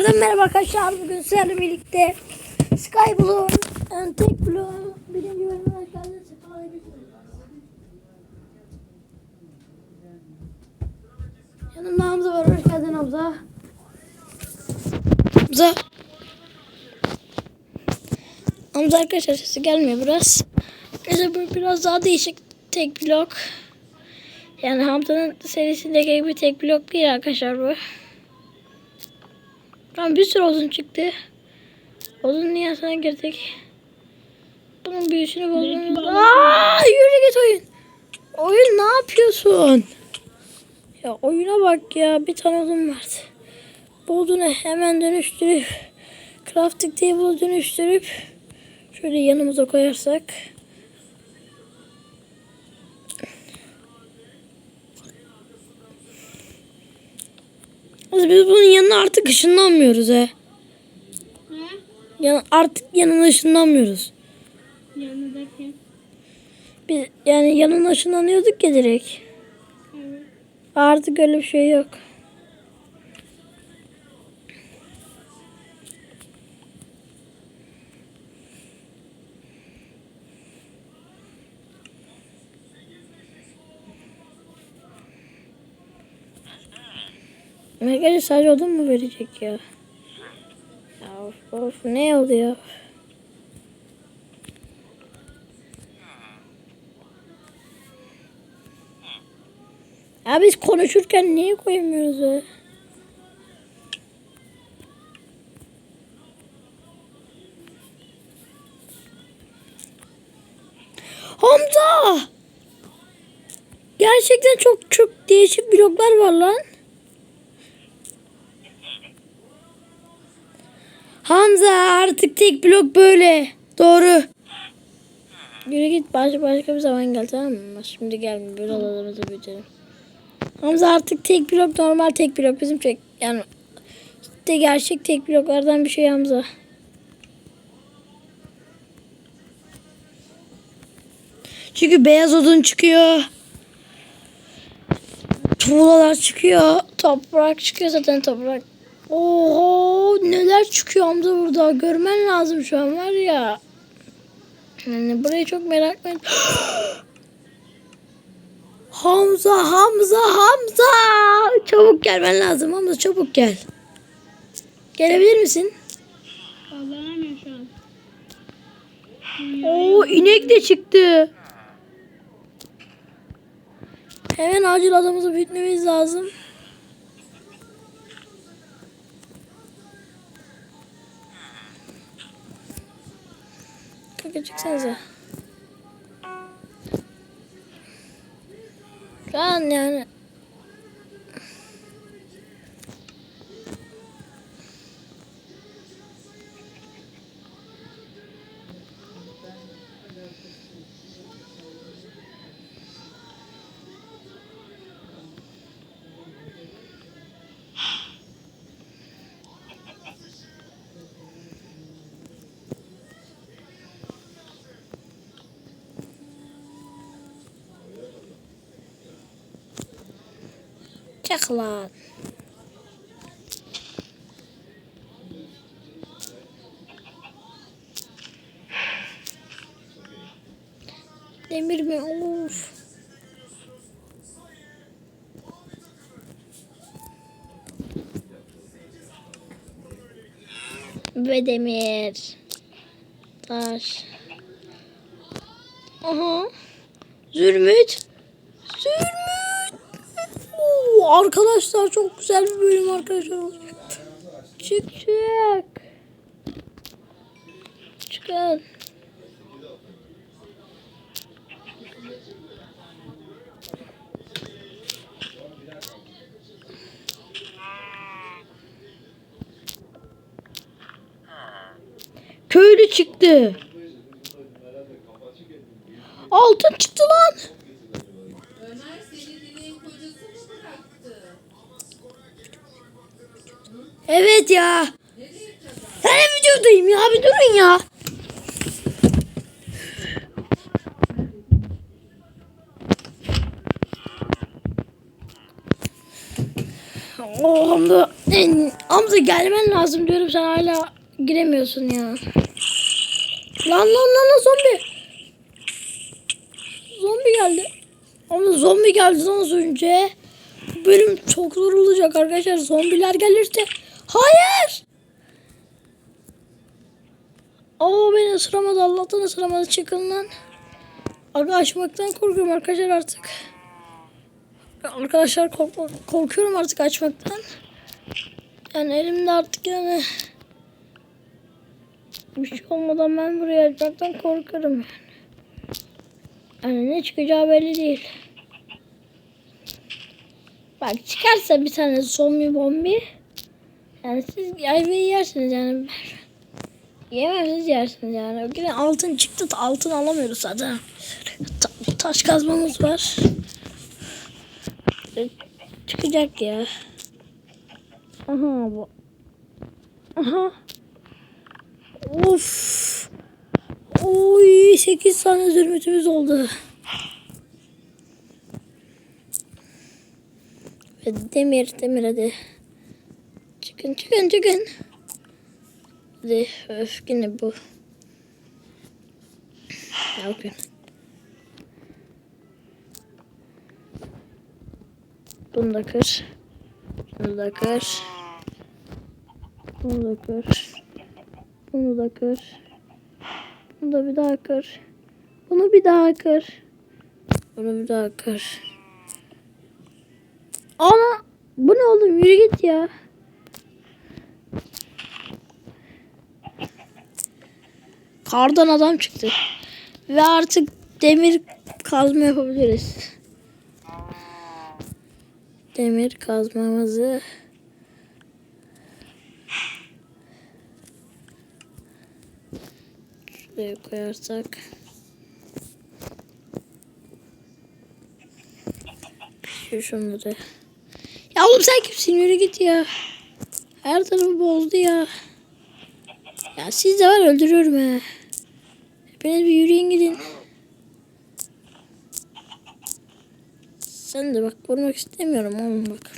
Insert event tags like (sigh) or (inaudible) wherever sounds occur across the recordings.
Herkese merhaba arkadaşlar. Bugün sizlerle birlikte Skyblue'un ön tek bloğu birinci. Sefalar getirdiniz. Yanımda Hamza var. Hoş geldin Hamza. Hamza. Hamza arkadaşlar sesi gelmiyor biraz. Arkadaşlar bu biraz daha değişik tek blok. Yani Hamza'nın serisindeki gibi tek blok değil arkadaşlar bu. Tamam bir sürü odun çıktı. Odun dünyasına girdik. Bunun büyüsünü bozdunuz. Aaa yürü git oyun. Oyun ne yapıyorsun? Ya oyuna bak ya bir tane odun vardı. Bu odunu hemen dönüştürüp crafting table'a dönüştürüp şöyle yanımıza koyarsak. Biz bunun yanına artık ışınlanmıyoruz he. Hı? Yani artık yanına ışınlanmıyoruz. Yanındaki. Biz yani yanına ışınlanıyorduk ya direkt. Evet. Artık öyle bir şey yok. Arkadaşlar sadece odun mu verecek ya? Ya of, of ne oluyor? Ya biz konuşurken niye koymuyoruz ya? Hamza! Gerçekten çok çok değişik bloklar var lan. Hamza artık tek blok böyle. Doğru. Yürü git başka başka bir zaman gel tamam mı? Şimdi gelme böyle odalarımızı büyütelim. Hamza artık tek blok normal tek blok bizim tek yani de gerçek tek bloklardan bir şey Hamza. Çünkü beyaz odun çıkıyor. Tuğlalar çıkıyor. Toprak çıkıyor zaten toprak. Oho çıkıyor Hamza burada. Görmen lazım şu an var ya. Yani burayı çok merak ettim. (gasps) Hamza, Hamza, Hamza. Çabuk gelmen lazım Hamza çabuk gel. Gelebilir misin? Kazanamıyor şu an. Oo inek de çıktı. Hemen acil adamımızı büyütmemiz lazım. Kanka çıksanıza. Şu an yani lan. Demir mi? Of. Ve demir. Taş. Aha. Zümrüt. Arkadaşlar çok güzel bir bölüm arkadaşlar olacak. Çık çık. Çıkın. Köylü çıktı. Altın çıktı lan. Ömer senin dileğin kocası mı bıraktı? Evet ya. De videodayım ya bir durun ya. Oh Hamza. Hamza gelmen lazım diyorum sen hala giremiyorsun ya. Lan lan lan lan zombi. Zombi geldi. Ama zombi geldi az önce. Bu bölüm çok zor olacak arkadaşlar. Zombiler gelirse. Hayır. Oo beni ısıramadı. Allah'tan ısıramadı. Çıkın lan. Aga açmaktan korkuyorum arkadaşlar artık. Arkadaşlar kork- korkuyorum artık açmaktan. Yani elimde artık yani bir şey olmadan ben buraya açmaktan korkarım yani. Yani ne çıkacağı belli değil. Bak çıkarsa bir tane zombi bombi. Yani siz ayvayı yersiniz yani. Yemezsiniz yersiniz yani. Yine altın çıktı da altın alamıyoruz zaten. Ta- taş kazmamız var. Çıkacak ya. Aha bu. Aha. Of. Oy 8 tane zürmütümüz oldu. Ve demir demir hadi. Çıkın çıkın çıkın. Hadi öf yine bu. Ne? Bunu da kır. Bunu da kır. Bunu da kır. Bunu da kır. Bunu da bir daha kır. Bunu bir daha kır. Bunu bir daha kır. Ana bu ne oğlum yürü git ya. Kardan adam çıktı. Ve artık demir kazma yapabiliriz. Demir kazmamızı şuraya koyarsak şu şunları. Ya oğlum sen kimsin yürü git ya. Her tarafı bozdu ya. Ya siz de var öldürüyorum ha. Hepiniz bir yürüyün gidin. Sen de bak vurmak istemiyorum oğlum bak.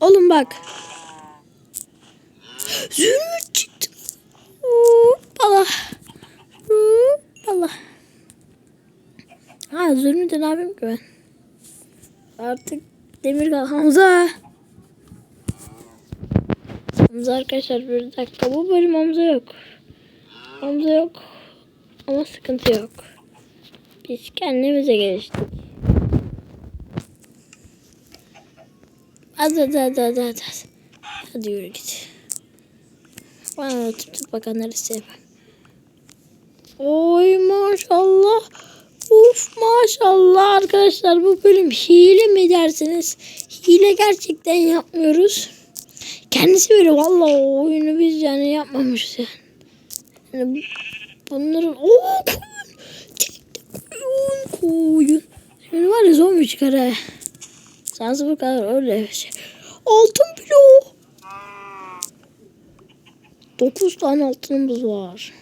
Oğlum bak. Zümrüt çıktı. Hoppala. Hoppala. Ha Zümrüt'e ne yapayım ki ben? Artık demir kal. Hamza. Hamza arkadaşlar bir dakika. Bu bölüm Hamza yok. Hamza yok. Ama sıkıntı yok. Biz kendimize geliştik. Hadi hadi hadi hadi hadi. Hadi yürü git. Bana da tip tip bakanları sevmem. Oy maşallah. Uf maşallah arkadaşlar bu bölüm hile mi dersiniz? Hile gerçekten yapmıyoruz. Kendisi böyle vallahi oyunu biz yani yapmamışız yani. Bunların o koyun. Şimdi var ya zombi çıkar ha. Sansı bu kadar öyle şey. Altın bloğu. 9 tane altınımız var.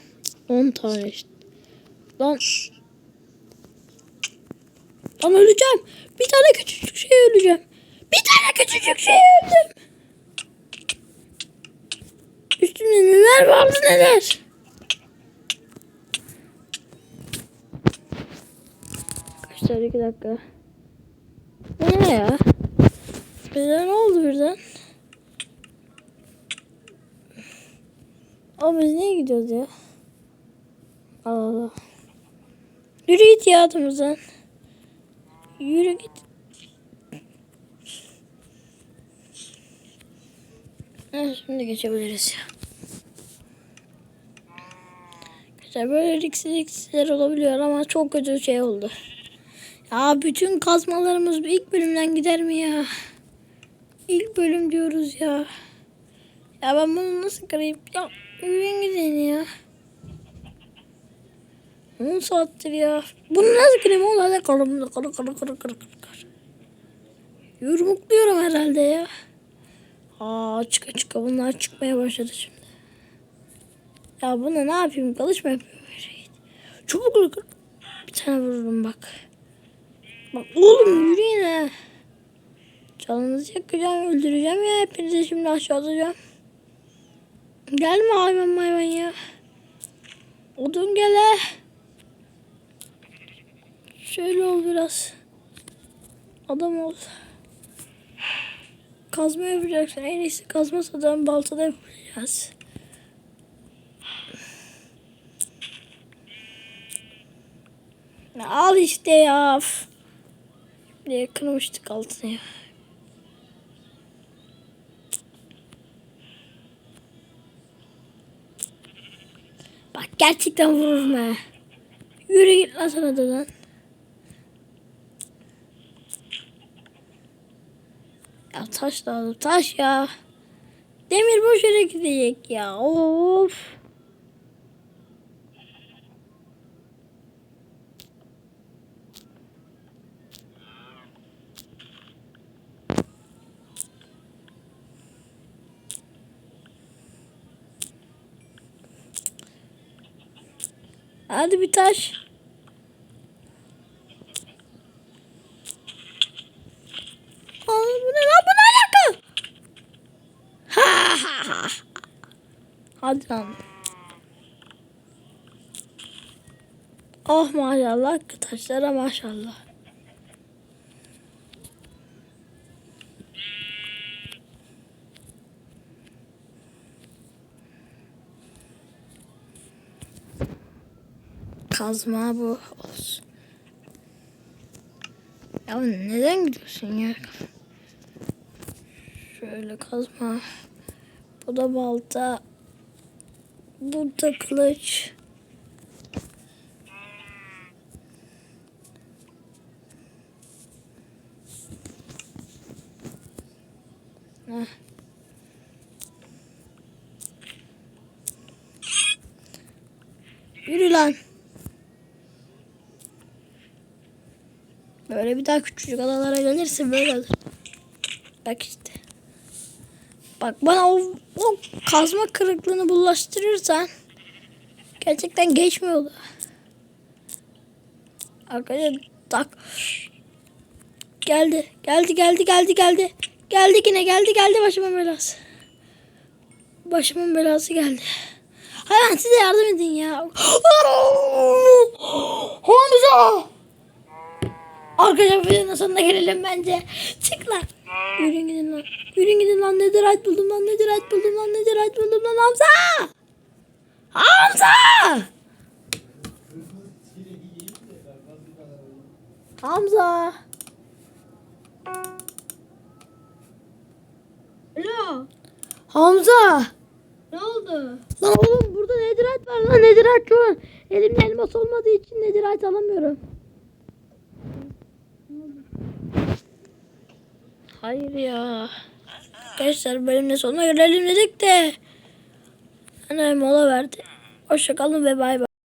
10 tane işte. Lan. Lan öleceğim. Bir tane küçücük şey öleceğim. Bir tane küçücük şey öldüm. Üstümde neler vardı neler. Arkadaşlar iki dakika. Bu ne ya? Bize ne oldu birden? Ama biz niye gidiyoruz ya? Allah Allah. Yürü git ya adımızdan. Yürü git. Evet, şimdi geçebiliriz ya. Arkadaşlar böyle riksiz riksizler olabiliyor ama çok kötü şey oldu. Ya bütün kazmalarımız ilk bölümden gider mi ya? İlk bölüm diyoruz ya. Ya ben bunu nasıl kırayım? Ya yürüyün gidin ya. 10 saattir ya. Bunu nasıl kırayım oğlum? Hadi kalın kırı kırı kırı kırı kırı. Yumrukluyorum herhalde ya. Aa çıka çıka bunlar çıkmaya başladı şimdi. Ya buna ne yapayım? Kılıç mı yapıyorum? Çubuk kır kır. Bir tane vururum bak. Bak oğlum yürüyün ha. Canınızı yakacağım, öldüreceğim ya. Hepinizi şimdi aşağı atacağım. Gelme hayvan hayvan ya. Odun gele. Şöyle ol biraz. Adam ol. Kazma yapacaksın. En iyisi kazma sadan baltada yapacağız. Ya Al işte ya. Diye kırmıştık altına ya. Bak gerçekten vururum ha. Yürü git lan sana da lan. Ya taş lazım taş ya. Demir boş yere gidecek ya. Of. Hadi bir taş. Aa, bu ne lan bu ne alaka? Ha ha ha. Hadi lan. Oh maşallah taşlara maşallah. Kazma bu olsun. Ya neden gidiyorsun ya? Şöyle kazma. Bu da balta. Bu da kılıç. Heh. Yürü lan. Böyle bir daha küçücük adalara gelirse böyle olur. Bak işte. Bak bana o, o kazma kırıklığını bulaştırırsan gerçekten geçmiyor da. Arkadaşlar tak. Geldi. Geldi geldi geldi geldi. Geldi yine geldi geldi başıma belası. Başımın belası geldi. Hayvan size yardım edin ya. (gasps) Hamza! Arkadaşlar videonun sonuna gelelim bence. Çık lan. Yürüyün gidin lan. Yürüyün gidin lan. Netherite buldum lan. Netherite buldum lan. Netherite buldum lan. Hamza! Hamza! Hamza! Alo. Hamza! Ne oldu? Lan oğlum burada netherite var lan. Netherite şu an. Elimde elmas olmadığı için netherite alamıyorum. Hayır ya. Arkadaşlar bölümün sonuna gelelim dedik de. Hani mola verdi. Hoşçakalın ve bay bay.